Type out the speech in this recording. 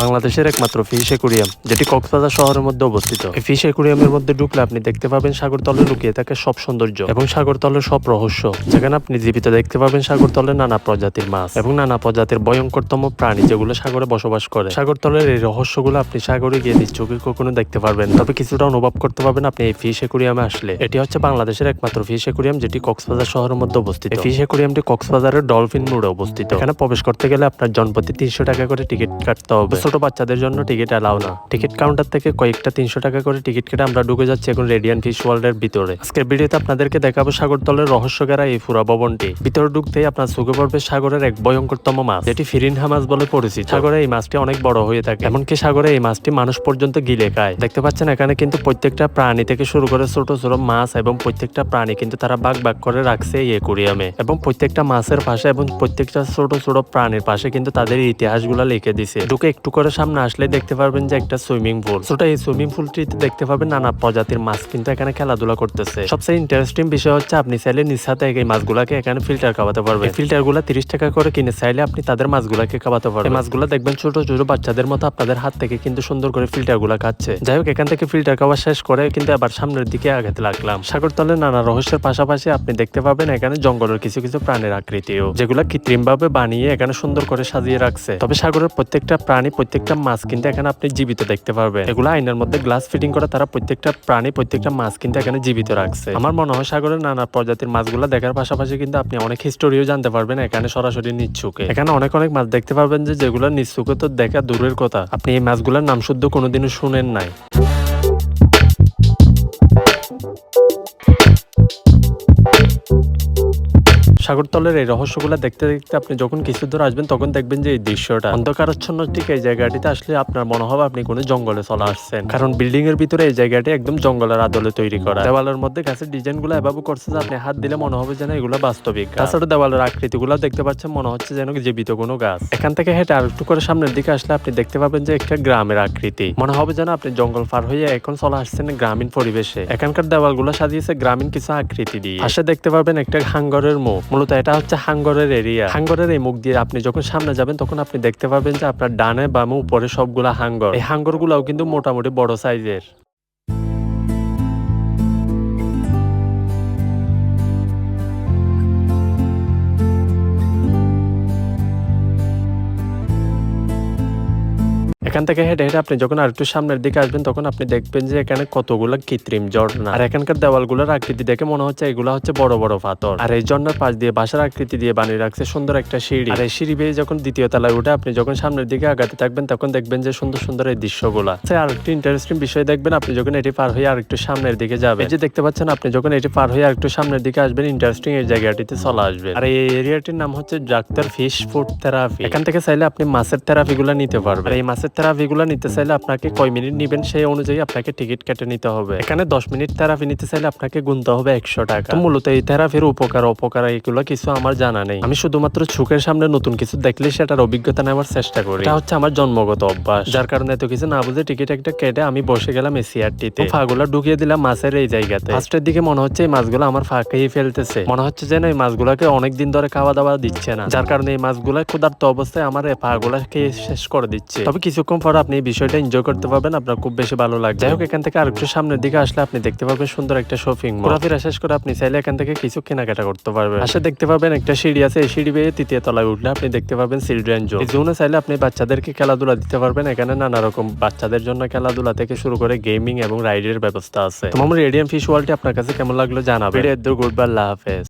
বাংলাদেশের একমাত্র fish aquarium যেটি কক্সবাজার শহরের মধ্যে অবস্থিত। এই ফিশ একুরিয়ামের মধ্যে ঢুকলে আপনি দেখতে পাবেন সাগর তলে লুকিয়ে থাকে সব সৌন্দর্য এবং সাগর তলের সব রহস্য। যেখানে আপনি জীবিত দেখতে পাবেন সাগর তলে নানা প্রজাতির মাছ এবং নানা প্রজাতির ভয়ঙ্করতম প্রাণী যেগুলো সাগরে বসবাস করে। সাগর তলের এই রহস্যগুলো আপনি সাগরে গিয়ে নিজ চোখে কখনো দেখতে পারবেন তবে কিছুটা অনুভব করতে পারবেন আপনি এই ফিশ একুরিয়ামে আসলে। এটি হচ্ছে বাংলাদেশের একমাত্র ফিশ একুরিয়াম যেটি কক্সবাজার শহরের মধ্যে অবস্থিত। এই ফিশ একুরিয়ামটি কক্সবাজারের ডলফিন মোড়ে অবস্থিত। এখানে প্রবেশ করতে গেলে আপনার জনপ্রতি তিনশো টাকা করে টিকিট কাটতে হবে। ছোট বাচ্চাদের জন্য টিকিট অ্যালাউ না। টিকিট কাউন্টার থেকে কয়েকটা তিনশো টাকা করে টিকিট কেটে আমরা ঢুকে যাচ্ছি এখন রেডিয়ান ফিশ ওয়ার্ল্ড এর ভিতরে। আজকের ভিডিওতে আপনাদেরকে দেখাবো সাগরতলের রহস্যকেরা এই পুরা ভবনটি। ভিতরে ঢুকতেই আপনার চোখে পড়বে সাগরের এক ভয়ঙ্করতম মাছ, যেটি ফিরিনহা মাছ বলে পরিচিত। সাগরে এই মাছটি অনেক বড় হয়ে থাকে, এমনকি সাগরে এই মাছটি মানুষ পর্যন্ত গিলে খায়। দেখতে পাচ্ছেন, এখানে কিন্তু প্রত্যেকটা প্রাণী থেকে শুরু করে ছোট ছোট মাছ এবং প্রত্যেকটা প্রাণী কিন্তু তারা বাগ বাগ করে রাখছে এই একুরিয়ামে এবং প্রত্যেকটা মাছের পাশে এবং প্রত্যেকটা ছোট ছোট প্রাণীর পাশে কিন্তু তাদের ইতিহাসগুলো লিখে দিছে। ঢুকে একটু করে সামনে আসলে দেখতে পারবেন যে একটা সুইমিং পুল। ছোট এই সুইমিং পুলটিতে দেখতে পাবেন নানা প্রজাতির মাছ কিন্তু এখানে খেলাধুলা করতেছে। সবচেয়ে ইন্টারেস্টিং বিষয় হচ্ছে আপনি চাইলে নিজ হাতে এই মাছগুলাকে এখানে ফিল্টার খাওয়াতে পারবেন। ফিল্টারগুলা তিরিশ টাকা করে কিনে চাইলে আপনি তাদের মাছগুলাকে খাওয়াতে পারবেন। মাছগুলো দেখবেন ছোট ছোট বাচ্চাদের মতো আপনাদের হাত থেকে কিন্তু সুন্দর করে ফিল্টারগুলা খাচ্ছে যাই হোক, এখান থেকে ফিল্টার খাওয়া শেষ করে কিন্তু আবার সামনের দিকে আগাতে লাগলাম। সাগরতলে নানা রহস্যের পাশাপাশি আপনি দেখতে পাবেন এখানে জঙ্গলের কিছু কিছু প্রাণীর আকৃতিও, যেগুলো কৃত্রিম ভাবে বানিয়ে এখানে সুন্দর করে সাজিয়ে রাখছে। তবে সাগরের প্রত্যেকটা প্রাণী প্রত্যেকটা মাছ কিন্তু এখানে আপনি জীবিত দেখতে পারবেন। এগুলো আইনের মধ্যে গ্লাস ফিটিং করে তারা প্রত্যেকটা প্রাণী, প্রত্যেকটা মাছ কিন্তু এখানে জীবিত রাখছে। আমার মনে হয় সাগরের নানা প্রজাতির মাছগুলো দেখার পাশাপাশি কিন্তু আপনি অনেক হিস্টোরিও জানতে পারবেন, এখানে সরাসরি নিচ্ছুকে। এখানে অনেক অনেক মাছ দেখতে পারবেন যে যেগুলো নিচ্ছুকে তো দেখা দূরের কথা। আপনি এই মাছগুলোর নাম শুদ্ধ কোনোদিনও শুনেন নাই। সাগরতলের এই রহস্যগুলো দেখতে দেখতে আপনি যখন কিছু দূর আসবেন, তখন দেখবেন যে এই দৃশ্যটা। অন্ধকারাচ্ছন্ন ঠিক এই জায়গাটিতে আসলে আপনার মনে হবে আপনি কোনো জঙ্গলে চলে আসছেন। কারণ বিল্ডিং এর ভিতরে এই জায়গাটি একদম জঙ্গলের আদলে তৈরি করা। দেওয়ালের মধ্যে গাছের ডিজাইনগুলো এভাবে করছে যে আপনি হাত দিলে মনে হবে যেন এগুলো বাস্তবিক। তাছাড়া দেওয়ালের আকৃতি গুলো দেখতে পাচ্ছেন, মনে হচ্ছে যেন জীবিত কোনো গাছ। এখান থেকে হেঁটে আর একটু করে সামনের দিকে আসলে আপনি দেখতে পাবেন যে একটা গ্রামের আকৃতি। মনে হবে যেন আপনি জঙ্গল পার হয়ে এখন চলে আসছেন গ্রামীণ পরিবেশে। এখানকার দেওয়াল দেওয়ালগুলো সাজিয়েছে গ্রামীণ কিছু আকৃতি দিয়ে। পাশে দেখতে পাবেন একটা হাঙ্গরের মুখ। মূলত এটা হচ্ছে হাঙ্গরের এরিয়া। হাঙ্গরের এই মুখ দিয়ে আপনি যখন সামনে যাবেন, তখন আপনি দেখতে পাবেন যে আপনার ডানে বামে উপরে সবগুলা হাঙ্গর। এই হাঙ্গর কিন্তু মোটামুটি বড় সাইজের। এখান থেকে হেঁটে হেঁটে আপনি যখন আর একটু সামনের দিকে আসবেন তখন আপনি দেখবেন যে এখানে কতগুলো কৃত্রিম ঝর্ণা। আর এখানকার দেওয়ালগুলোর আকৃতি দেখে মনে হচ্ছে এগুলো হচ্ছে বড় বড় পাথর। আর এই ঝর্ণার পাশ দিয়ে বাসার আকৃতি দিয়ে বানিয়ে রাখছে সুন্দর একটা সিঁড়ি। আর এই সিঁড়ি বেয়ে যখন দ্বিতীয় তলায় উঠে আপনি যখন সামনের দিকে আগাতে থাকবেন তখন দেখবেন যে সুন্দর সুন্দর এই দৃশ্যগুলা। আচ্ছা, আর একটু ইন্টারেস্টিং বিষয় দেখবেন আপনি যখন এটি পার হয়ে আর একটু সামনের দিকে যাবেন এই যে দেখতে পাচ্ছেন আপনি যখন এটি পার হয়ে আর একটু সামনের দিকে আসবেন ইন্টারেস্টিং এই জায়গাটিতে চলে আসবেন। আর এই এরিয়াটির নাম হচ্ছে ডাক্তার ফিশ ফুড থেরাপি। এখান থেকে চাইলে আপনি মাছের থেরাপি গুলা নিতে পারবেন। এই মাছের থেরাপি গুলা নিতে চাইলে আপনাকে কয় মিনিট নিবেন? সেই অনুযায়ী আপনাকে টিকিট কেটে নিতে হবে। এখানে দশ মিনিট থেরাপি নিতে চাইলে আপনাকে গুনতে হবে একশো টাকা। মূলত এই থেরাপির উপকার, অপকার এগুলো কিছু আমার জানা নেই। আমি শুধুমাত্র চোখের সামনে নতুন কিছু দেখলে সেটার অভিজ্ঞতা নেওয়ার চেষ্টা করি। এটা হচ্ছে আমার জন্মগত অভ্যাস। যার কারণে এত কিছু না বুঝে টিকিট একটা কেটে আমি বসে গেলাম এই চেয়ারটিতে ফাগুলো ঢুকিয়ে দিলাম মাছের এই জায়গাতে। ফার্স্টের দিকে মনে হচ্ছে এই মাছগুলো আমার ফা খেয়ে ফেলতেছে। মনে হচ্ছে যেন এই মাছগুলোকে অনেকদিন ধরে খাওয়া দাওয়া দিচ্ছে না। যার কারণে এই মাছগুলো ক্ষুধার্ত অবস্থায় আমার এই পাগুলা খেয়ে শেষ করে দিচ্ছে। তবে কিছুক্ষণ পর আপনি এই বিষয়টা এনজয় করতে পারবেন, আপনার খুব বেশি ভালো লাগবে। যাই হোক, এখান থেকে আরেকটু সামনের দিকে আসলে আপনি দেখতে পাবেন সুন্দর একটা শপিং ঘোরাফেরা শেষ করে আপনি চাইলে এখান থেকে কিছু কেনাকাটা করতে পারবেন। আসলে দেখতে পাবেন একটা সিঁড়ি আছে, এই সিঁড়ি বেয়ে তৃতীয় তলায় উঠলে আপনি দেখতে পাবেন চিলড্রেন জোন এই জোনে চাইলে আপনি বাচ্চাদেরকে খেলাধুলা দিতে পারবেন, এখানে নানা রকম বাচ্চাদের জন্য খেলাধুলা থেকে শুরু করে গেমিং এবং রাইডের ব্যবস্থা আছে। তোমার রেডিয়াম ফিশ ওয়ার্ল্ডটি আপনার কাছে কেমন লাগল জানাবেন। গুড বাই আল্লাহ হাফেজ।